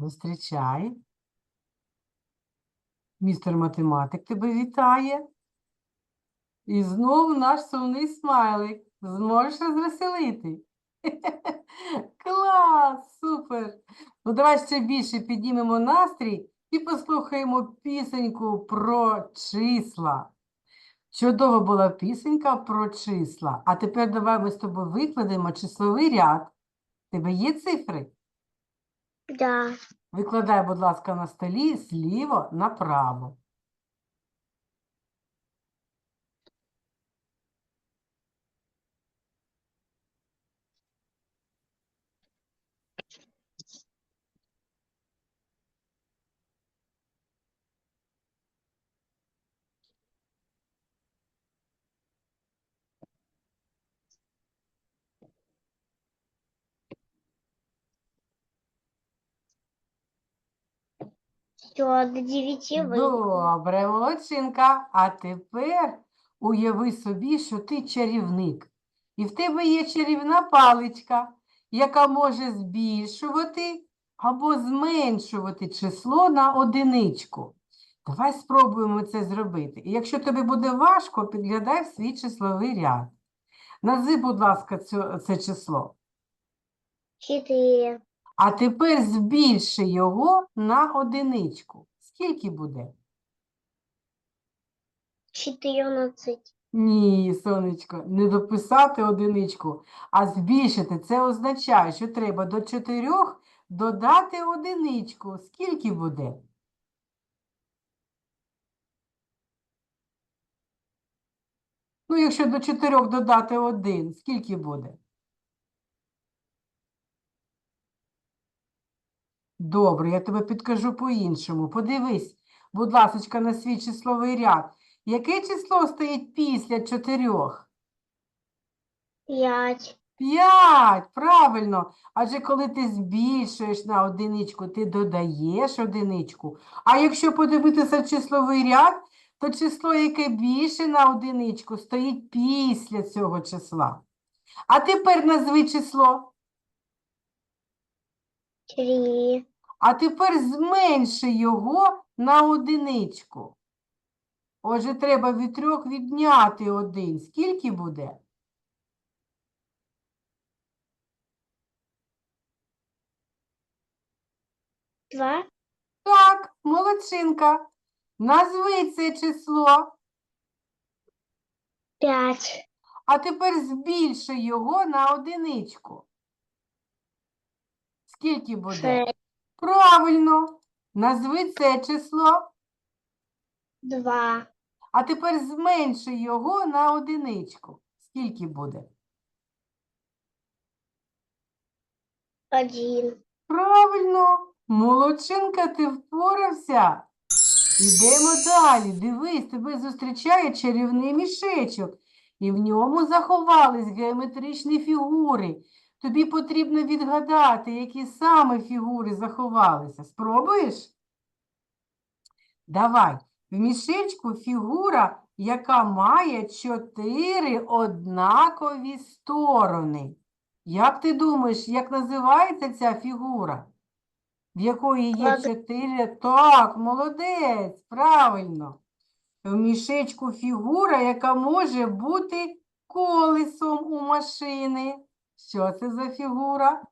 Зустрічай. Містер математик тебе вітає. І знову наш сумний смайлик. Зможеш розвеселити? Клас! Супер! Ну, давай ще більше піднімемо настрій і послухаємо пісеньку про числа. Чудова була пісенька про числа. А тепер давай ми з тобою викладемо числовий ряд. Тебе є цифри? Да. Викладай, будь ласка, на столі зліво направо. Все, до девяти выйду. Добре, молодчинка. А тепер уяви собі, що ти чарівник. І в тебе є чарівна паличка, яка може збільшувати або зменшувати число на одиничку. Давай спробуємо це зробити. І якщо тобі буде важко, підглядай в свій числовий ряд. Назви, будь ласка, цю- це число. Четыре. А тепер збільши його на одиничку. Скільки буде? Четырнадцать. Ні, сонечко, не дописати одиничку, а збільшити. Це означає, що треба до чотирьох додати одиничку. Скільки буде? Ну, якщо до чотирьох додати один, скільки буде? Добре, я тебе підкажу по-іншому. Подивись, будь ласочка, на свій числовий ряд. Яке число стоїть після чотирьох? Пять. П'ять, правильно. Адже коли ти збільшуєш на одиничку, ти додаєш одиничку. А якщо подивитися в числовий ряд, то число, яке більше на одиничку, стоїть після цього числа. А тепер назви число. Три. А тепер зменши його на одиничку. Отже, треба від трьох відняти один. Скільки буде? Два. Так, молодчинка. Назви це число, Пять. а тепер збільши його на одиничку. Скільки буде? Шесть. Правильно. Назви це число, Два. а тепер зменши його на одиничку. Скільки буде? Один. Правильно, молодчинка, ти впорався. Йдемо далі. Дивись, тебе зустрічає чарівний мішечок, і в ньому заховались геометричні фігури. Тобі потрібно відгадати, які саме фігури заховалися. Спробуєш? Давай. В мішечку фігура, яка має чотири однакові сторони. Як ти думаєш, як називається ця фігура? В якої є чотири? Так, молодець, правильно. В мішечку фігура, яка може бути колесом у машини. Що це за фігура?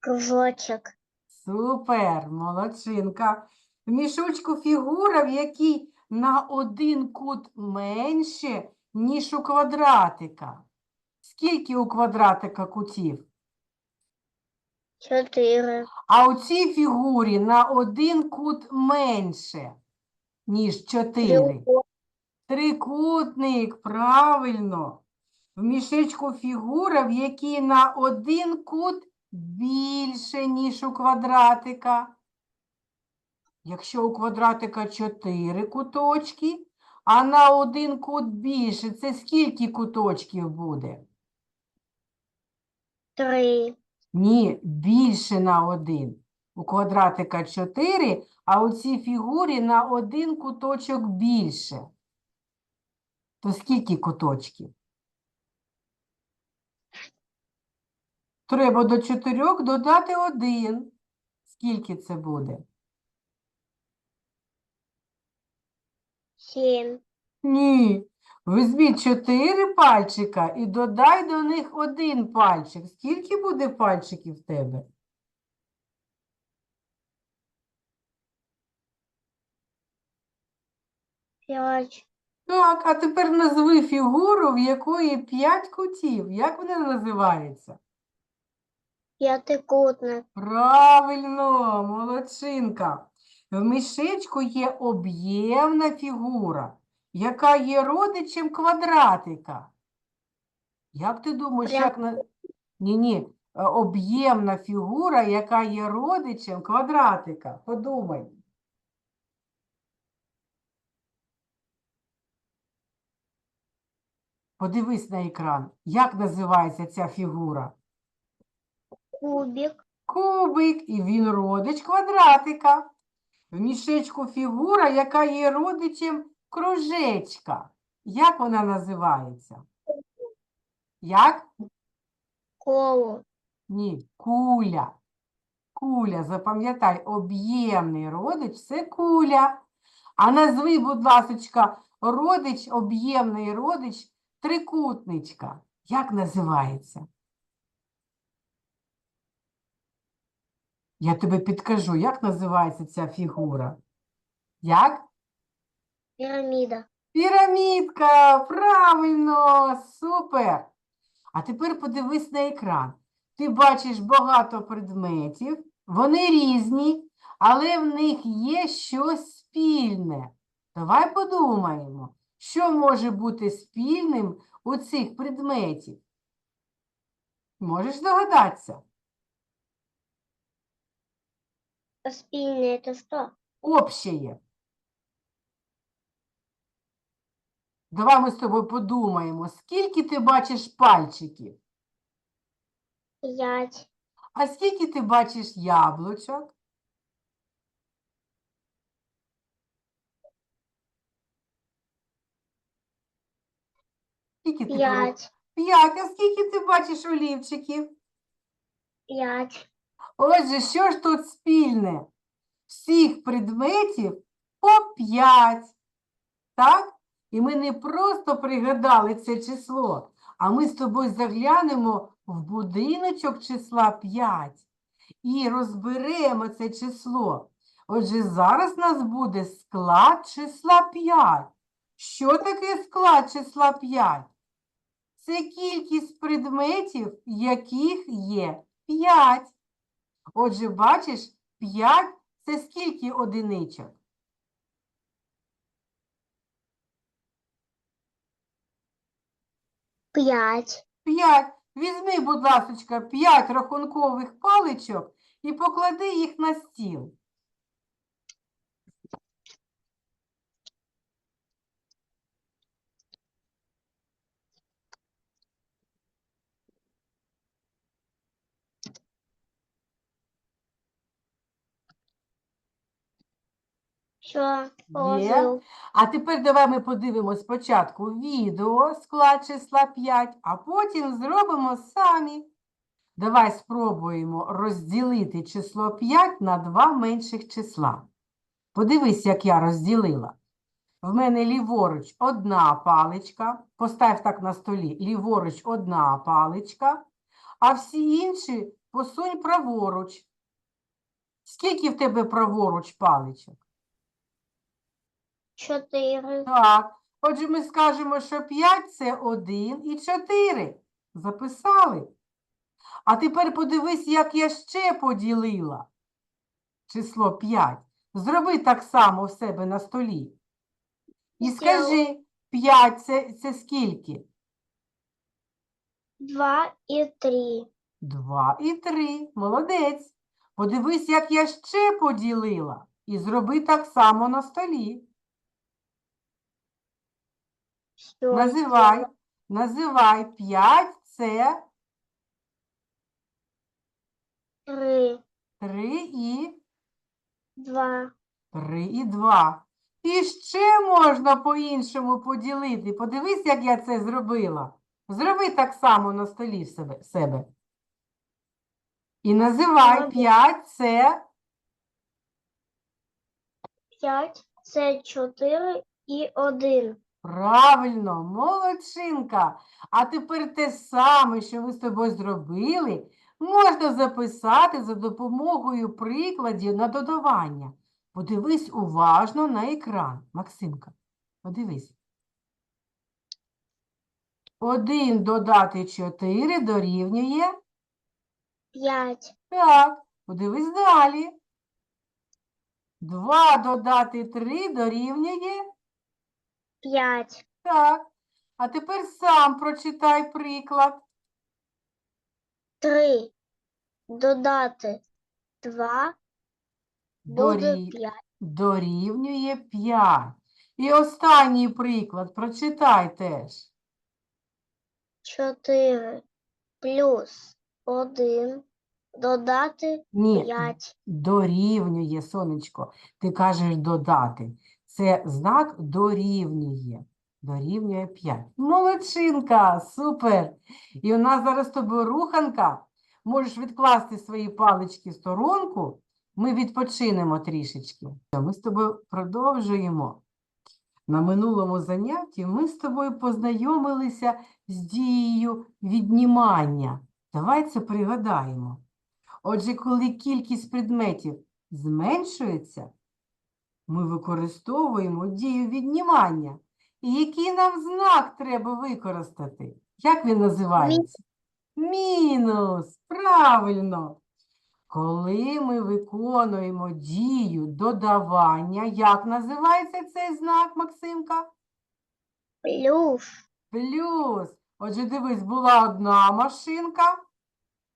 Кружочек. Супер, молодчинка. В мішочку фігура, в якій на один кут менше, ніж у квадратика. Скільки у квадратика кутів? Четыре. А у цій фігурі на один кут менше, ніж чотири. Трикутник, правильно. В мішечку фігура, в якій на один кут більше, ніж у квадратика. Якщо у квадратика 4 куточки, а на один кут більше, це скільки куточків буде? Три. Ні, більше на один. У квадратика 4, а у цій фігурі на один куточок більше. То скільки куточків? Треба до 4 додати 1. Скільки це буде? Семь. Ні. Візьміть чотири пальчика і додай до них один пальчик. Скільки буде пальчиків в тебе? Пять. Так, а тепер назви фігуру, в якої п'ять кутів. Як вона називається? Пятикутник. Правильно, молодчинка. В мішечку є об'ємна фігура, яка є родичем квадратика. Як ти думаєш, як на... Ні-ні, е, об'ємна фігура, яка є родичем квадратика. Подумай. Подивись на екран. Як називається ця фігура? Кубик. Кубик, і він родич квадратика. В мішечку фігура, яка є родичем кружечка. Як вона називається? Як? Колу. Ні, куля. Куля, запам'ятай, об'ємний родич це куля. А назви, будь ласочка, родич, об'ємний родич трикутничка. Як називається? Я тобі підкажу, як називається ця фігура? Як? Пирамида. Пірамідка, правильно, супер. А тепер подивись на екран. Ти бачиш багато предметів, вони різні, але в них є щось спільне. Давай подумаємо, що може бути спільним у цих предметів. Можеш догадатися? Спильный это что? Общее. Давай ми з тобою подумаємо, скільки ти бачиш пальчиків? Пять. А скільки ти бачиш яблучок? Скільки ти Пять. П'ять. А скільки ти бачиш олівчиків? Пять. Отже, що ж тут спільне? Всіх предметів по 5. Так? І ми не просто пригадали це число, а ми з тобою заглянемо в будиночок числа 5 і розберемо це число. Отже, зараз у нас буде склад числа 5. Що таке склад числа 5? Це кількість предметів, яких є 5. Отже, бачиш, 5 це скільки одиничок? Пять. П'ять. Візьми, будь ласка, 5 рахункових паличок і поклади їх на стіл. Все. Положил. А тепер давай ми подивимось спочатку відео склад числа 5, а потім зробимо самі. Давай спробуємо розділити число 5 на два менших числа. Подивись, як я розділила. В мене ліворуч одна паличка. Постав так на столі. Ліворуч одна паличка, а всі інші посунь праворуч. Скільки в тебе праворуч паличок? Четыре. Так, отже, ми скажемо, що 5 – це 1 і 4. Записали. А тепер подивись, як я ще поділила число 5. Зроби так само в себе на столі. І скажи, 5 це, це скільки? Два и три. 2 і 3. Молодець. Подивись, як я ще поділила. І зроби так само на столі. Всё Називай. Називай 5 це Три. 3 і Два. 3 і 2. І ще можна по-іншому поділити. Подивись, як я це зробила. Зроби так само на столі в себе. себе. І називай. 5 це п'ять, це чотири і один. Правильно, молодчинка. А тепер те саме, що ви з тобою зробили, можна записати за допомогою прикладів на додавання. Подивись уважно на екран, Максимка. Подивись. Один додати 4 дорівнює. П'ять, Так, подивись далі. Два додати 3 дорівнює. П'ять, Так. А тепер сам прочитай приклад. три, додати два, буде Дорі... п'ять. Дорівнює 5. І останній приклад прочитай теж. Чотири плюс один, додати Ні, п'ять. дорівнює, сонечко. Ти кажеш додати. Це знак дорівнює. Дорівнює 5. Молодчинка, супер. І у нас зараз з тобою руханка. Можеш відкласти свої палички в сторонку. Ми відпочинемо трішечки. Ми з тобою продовжуємо. На минулому занятті ми з тобою познайомилися з дією віднімання. Давай це пригадаємо. Отже, коли кількість предметів зменшується, ми використовуємо дію віднімання. І який нам знак треба використати? Як він називається? Мінус. Правильно. Коли ми виконуємо дію додавання, як називається цей знак, Максимка? Плюс Плюс. Отже, дивись, була одна машинка,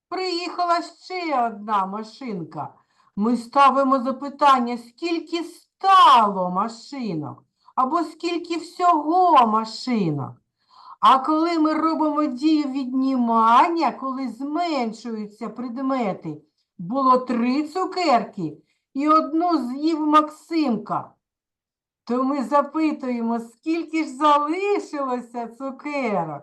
приїхала ще одна машинка. Ми ставимо запитання, скільки стало машинок, або скільки всього машинок. А коли ми робимо дію віднімання, коли зменшуються предмети, було три цукерки і одну з'їв Максимка, то ми запитуємо, скільки ж залишилося цукерок.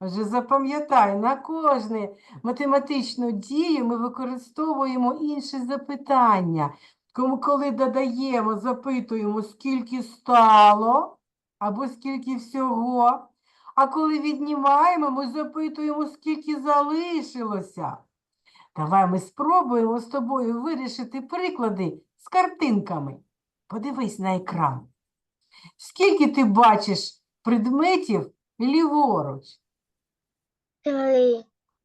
Отже, запам'ятай, на кожну математичну дію ми використовуємо інше запитання. Коли додаємо, запитуємо, скільки стало, або скільки всього. А коли віднімаємо, ми запитуємо, скільки залишилося. Давай ми спробуємо з тобою вирішити приклади з картинками. Подивись на екран. Скільки ти бачиш предметів ліворуч? три,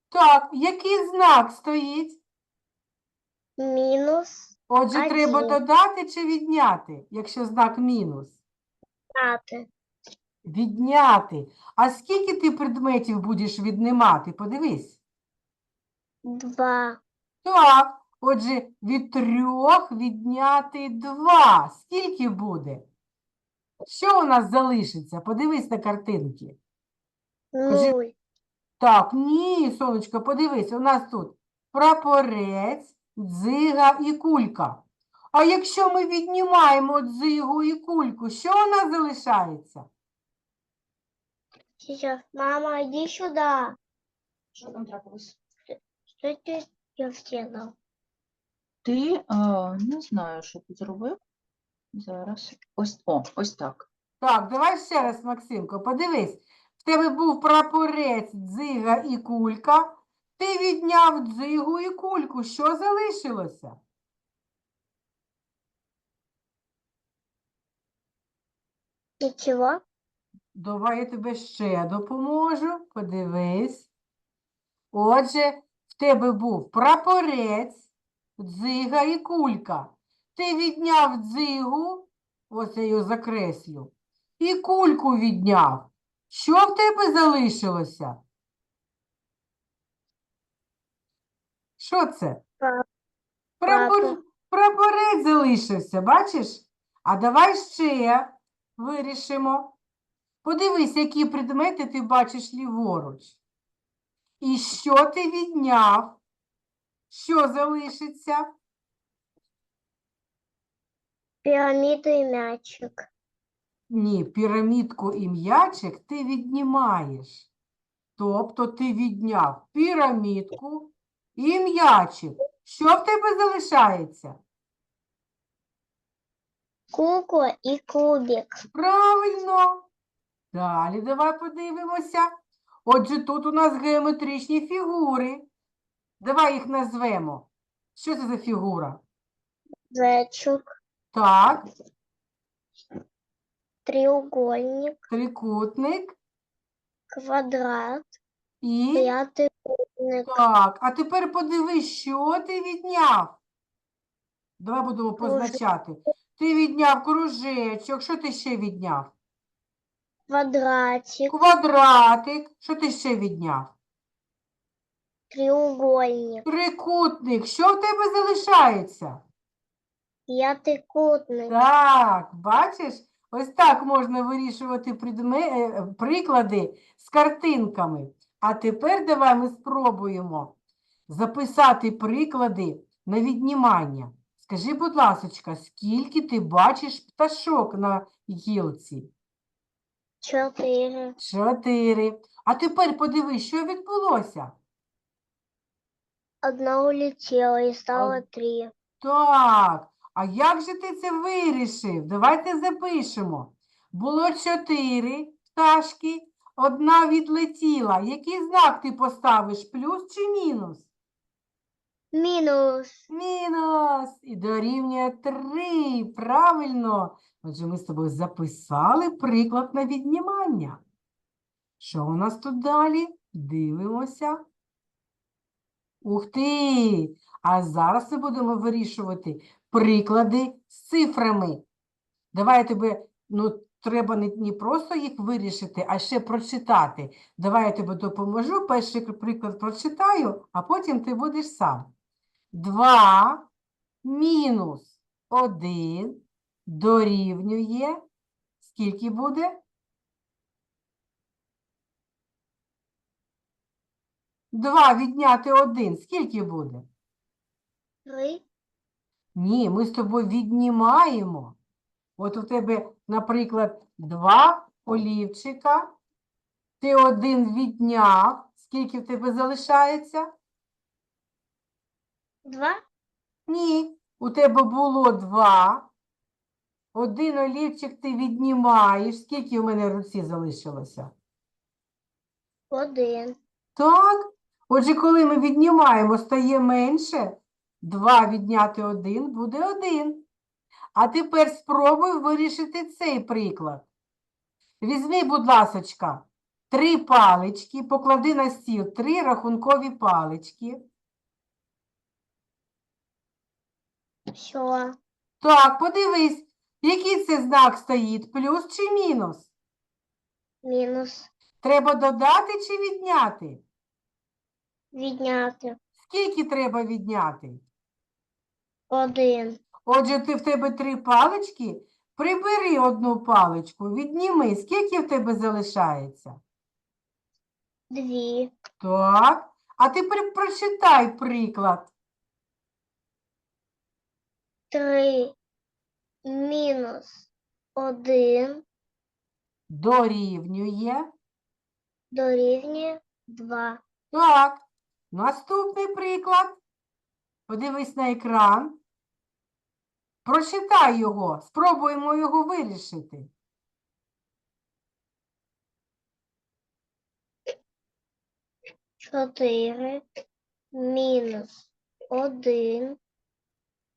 Так, який знак стоїть? мінус Отже, треба Один. додати чи відняти, якщо знак мінус? п'яти. Відняти. А скільки ти предметів будеш віднімати? Подивись. Два, Так, отже, від трьох відняти два. Скільки буде? Що у нас залишиться? Подивись на картинки. Нуль, Так, ні, сонечко, подивись, у нас тут прапорець, дзига і кулька. А якщо ми віднімаємо дзигу і кульку, що у нас залишається? Сейчас, мама, иди сюда. Що там трапилось? Что ты я сделал? Ти а, не знаю, що ти зробив. Зараз. Ось, о, ось так. Так, давай ще раз, Максимко, подивись. В тебе був прапорець, дзига і кулька. Ти відняв дзигу і кульку. Що залишилося? Ничего. Давай я тебе ще допоможу. Подивись. Отже, в тебе був прапорець, дзига і кулька. Ти відняв дзигу, ось я його закреслю, і кульку відняв. Що в тебе залишилося? Що це? Пра- Прапор... прапор. Прапорець залишився, бачиш? А давай ще вирішимо. Подивись, які предмети ти бачиш ліворуч. І що ти відняв? Що залишиться? Пирамида и мячик. Ні, пірамідку і м'ячик ти віднімаєш. Тобто ти відняв пірамідку і м'ячик. Що в тебе залишається? Кукла і кубик. Правильно. Далі давай подивимося. Отже, тут у нас геометричні фігури. Давай їх назвемо. Що це за фігура? Зайчик. Так, Треугольник. трикутник Квадрат. І. П'ятикутник. Так, а тепер подивись, що ти відняв. Давай будемо позначати. Ти відняв кружечок, що ти ще відняв? Квадратик. Квадратик, що ти ще відняв? Треугольник. Трикутник, що в тебе залишається? П'ятикутник. Так, бачиш, ось так можна вирішувати предме... е, приклади з картинками. А тепер давай ми спробуємо записати приклади на віднімання. Скажи, будь ласочка, скільки ти бачиш пташок на гілці? Чотири. Чотири. А тепер подивись, що відбулося. Одна улетіла і стало Од- три. Так, а як же ти це вирішив? Давайте запишемо. Було чотири пташки, одна відлетіла. Який знак ти поставиш? Плюс чи мінус? Мінус. Мінус. І дорівнює три. Правильно. Отже, ми з тобою записали приклад на віднімання. Що у нас тут далі? Дивимося. Ух ти! А зараз ми будемо вирішувати приклади з цифрами. Давай я тебе, ну, треба не, не просто їх вирішити, а ще прочитати. Давай я тобі допоможу. Перший приклад прочитаю, а потім ти будеш сам. 2 мінус 1 дорівнює. Скільки буде? 2 відняти 1. Скільки буде? Три. Ні, ми з тобою віднімаємо. От у тебе, наприклад, два олівчика. Ти один відняв. Скільки в тебе залишається? Два. Ні, у тебе було два. Один олівчик ти віднімаєш. Скільки в мене в руці залишилося? Один. Так. Отже, коли ми віднімаємо, стає менше. Два відняти один буде один. А тепер спробуй вирішити цей приклад. Візьми, будь ласочка, три палички, поклади на стіл три рахункові палички. Все. Так, подивись, який це знак стоїть, плюс чи мінус? Мінус. Треба додати чи відняти? Відняти. Скільки треба відняти? Один. Отже, ти в тебе три палички, прибери одну паличку, відніми, скільки в тебе залишається? Дві. Так, а тепер прочитай приклад. Три. Мінус. Один. Дорівнює. Дорівнює два. Так, наступний приклад. Подивись на екран. Прочитай його, спробуємо його вирішити. Чотири. Мінус. Один.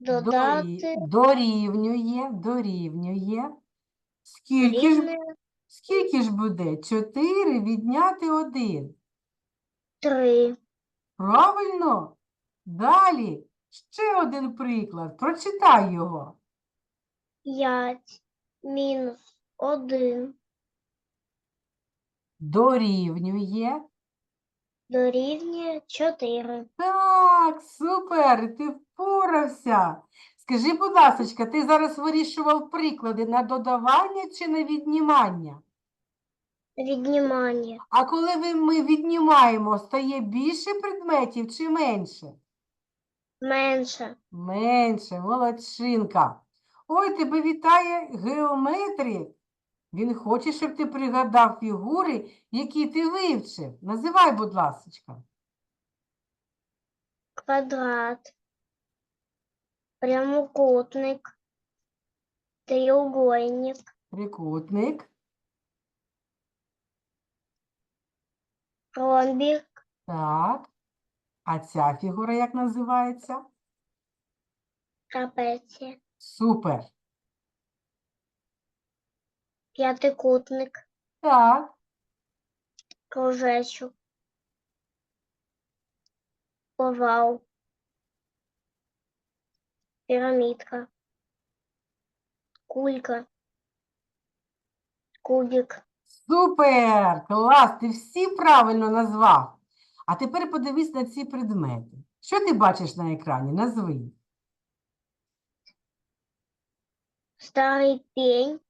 Додати. Дорівнює, дорівнює. Скільки ж, скільки ж буде? 4 відняти 1. Три. Правильно? Далі ще один приклад. Прочитай його. П'ять. Мінус. Один. Дорівнює. Дорівнює чотири. Так, супер, ти впорався. Скажи, будь ласочка, ти зараз вирішував приклади на додавання чи на віднімання? Віднімання. А коли ви- ми віднімаємо, стає більше предметів чи менше? Менше. Менше, молодчинка. Ой, тебе вітає геометрик. Він хоче, щоб ти пригадав фігури, які ти вивчив. Називай, будь ласочка. Квадрат. Прямокутник. треугольник, трикутник, ромбик, так. А ця фігура як називається? трапеція, Супер. п'ятикутник, Так, кружечок, овал, пірамідка, кулька, кубик, супер! Клас! Ти всі правильно назвав. А тепер подивись на ці предмети. Що ти бачиш на екрані? Назви. старий пень,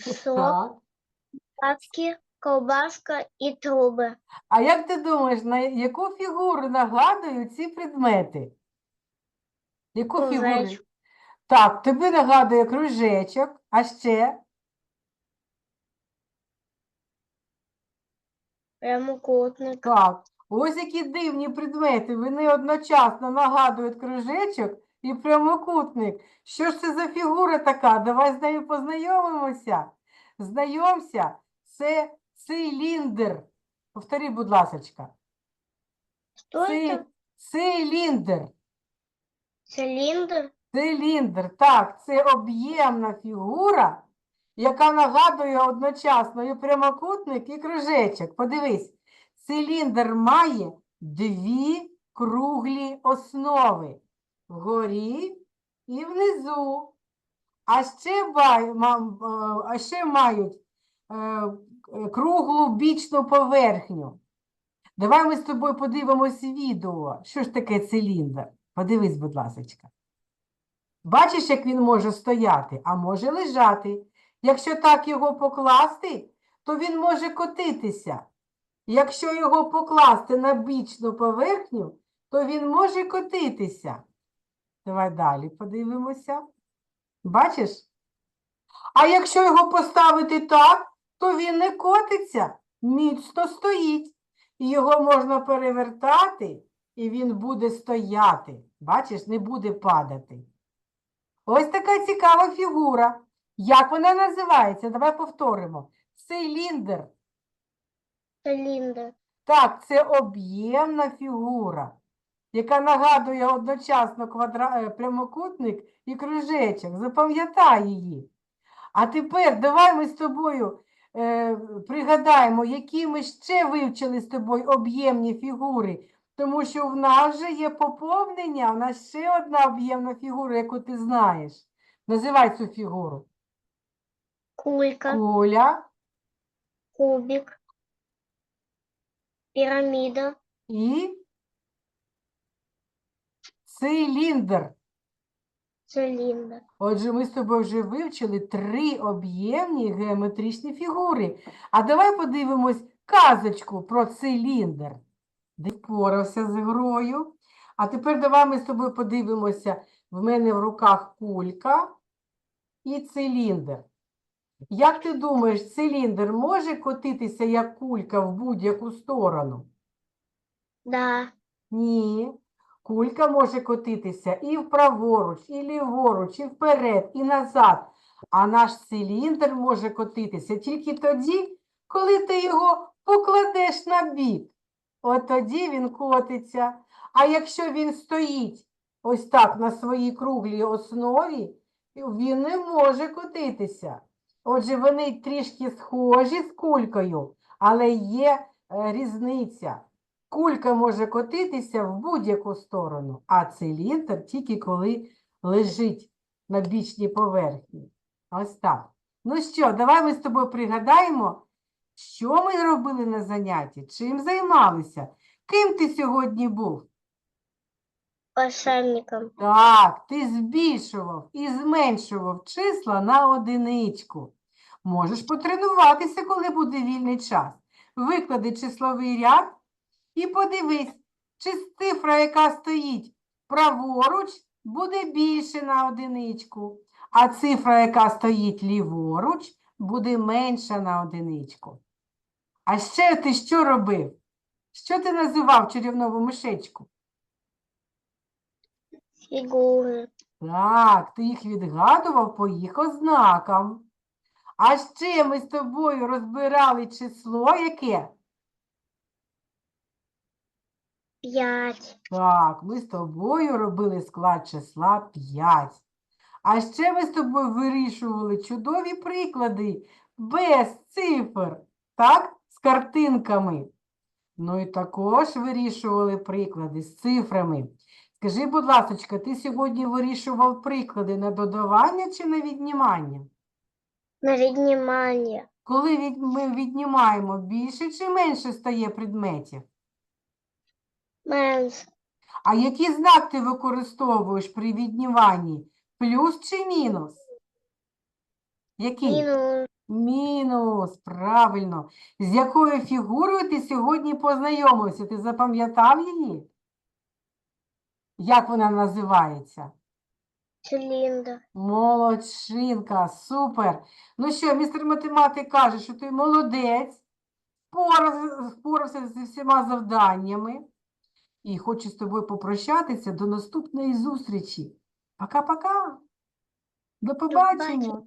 сок, Так. папки, ковбаска і труби. А як ти думаєш, на яку фігуру нагадують ці предмети? Яку фігуру? Кружечок. Так, тобі нагадує кружечок, а ще Прямокутник, так. Ось які дивні предмети. Вони одночасно нагадують кружечок і прямокутник. Що ж це за фігура така? Давай з нею познайомимося. Знайомся, це циліндр. Повтори, будь ласочка. Що це? Циліндр. Циліндр, Циліндр, так, це об'ємна фігура, яка нагадує одночасно і прямокутник, і кружечок. Подивись, циліндр має дві круглі основи вгорі і внизу. А ще, е, а ще мають е, круглу бічну поверхню. Давай ми з тобою подивимось відео. Що ж таке циліндр? Подивись, будь ласочка. Бачиш, як він може стояти, а може лежати. Якщо так його покласти, то він може котитися. Якщо його покласти на бічну поверхню, то він може котитися. Давай далі подивимося. Бачиш? А якщо його поставити так, то він не котиться, міцно стоїть. Його можна перевертати, і він буде стояти. Бачиш, не буде падати. Ось така цікава фігура. Як вона називається? Давай повторимо. Циліндр. Циліндр, Так, це об'ємна фігура, яка нагадує одночасно квадра... е, прямокутник і кружечок. Запам'ятай її. А тепер давай ми з тобою е, пригадаємо, які ми ще вивчили з тобою об'ємні фігури. Тому що в нас вже є поповнення, в нас ще одна об'ємна фігура, яку ти знаєш. Називай цю фігуру. кулька, Куля кубик, піраміда, і циліндр. циліндр, Отже, ми з тобою вже вивчили три об'ємні геометричні фігури. А давай подивимось казочку про циліндр. Де впорався з грою. А тепер давай ми з тобою подивимося. В мене в руках кулька і циліндр. Як ти думаєш, циліндр може котитися як кулька в будь-яку сторону? да, Ні. Кулька може котитися і вправоруч, і ліворуч, і вперед, і назад. А наш циліндр може котитися тільки тоді, коли ти його покладеш на бік. От тоді він котиться. А якщо він стоїть ось так на своїй круглій основі, він не може котитися. Отже, вони трішки схожі з кулькою, але є е, різниця. Кулька може котитися в будь-яку сторону, а циліндр тільки коли лежить на бічній поверхні. Ось так. Ну що, давай ми з тобою пригадаємо, що ми робили на занятті, чим займалися, ким ти сьогодні був. пошельником, Так, ти збільшував і зменшував числа на одиничку. Можеш потренуватися, коли буде вільний час. Виклади числовий ряд і подивись, чи цифра, яка стоїть праворуч, буде більше на одиничку, а цифра, яка стоїть ліворуч, буде менша на одиничку. А ще ти що робив? Що ти називав чарівнову мишечку? фігури, Так, ти їх відгадував по їх ознакам. А ще ми з тобою розбирали число яке? П'ять. Так, ми з тобою робили склад числа 5. А ще ми з тобою вирішували чудові приклади без цифр, так, з картинками. Ну і також вирішували приклади з цифрами. Скажи, будь ласочка, ти сьогодні вирішував приклади на додавання чи на віднімання? На віднімання. Коли від- ми віднімаємо, більше чи менше стає предметів? Менш. А який знак ти використовуєш при відніманні? Плюс чи мінус? Який? Мінус. Мінус, правильно. З якою фігурою ти сьогодні познайомився? Ти запам'ятав її? Як вона називається? Циліндр. Молодчинка, супер. Ну що, містер математик каже, що ти молодець, впорався, впорався зі всіма завданнями. І хочу з тобою попрощатися до наступної зустрічі. Пока-пока. До побачення. побачення.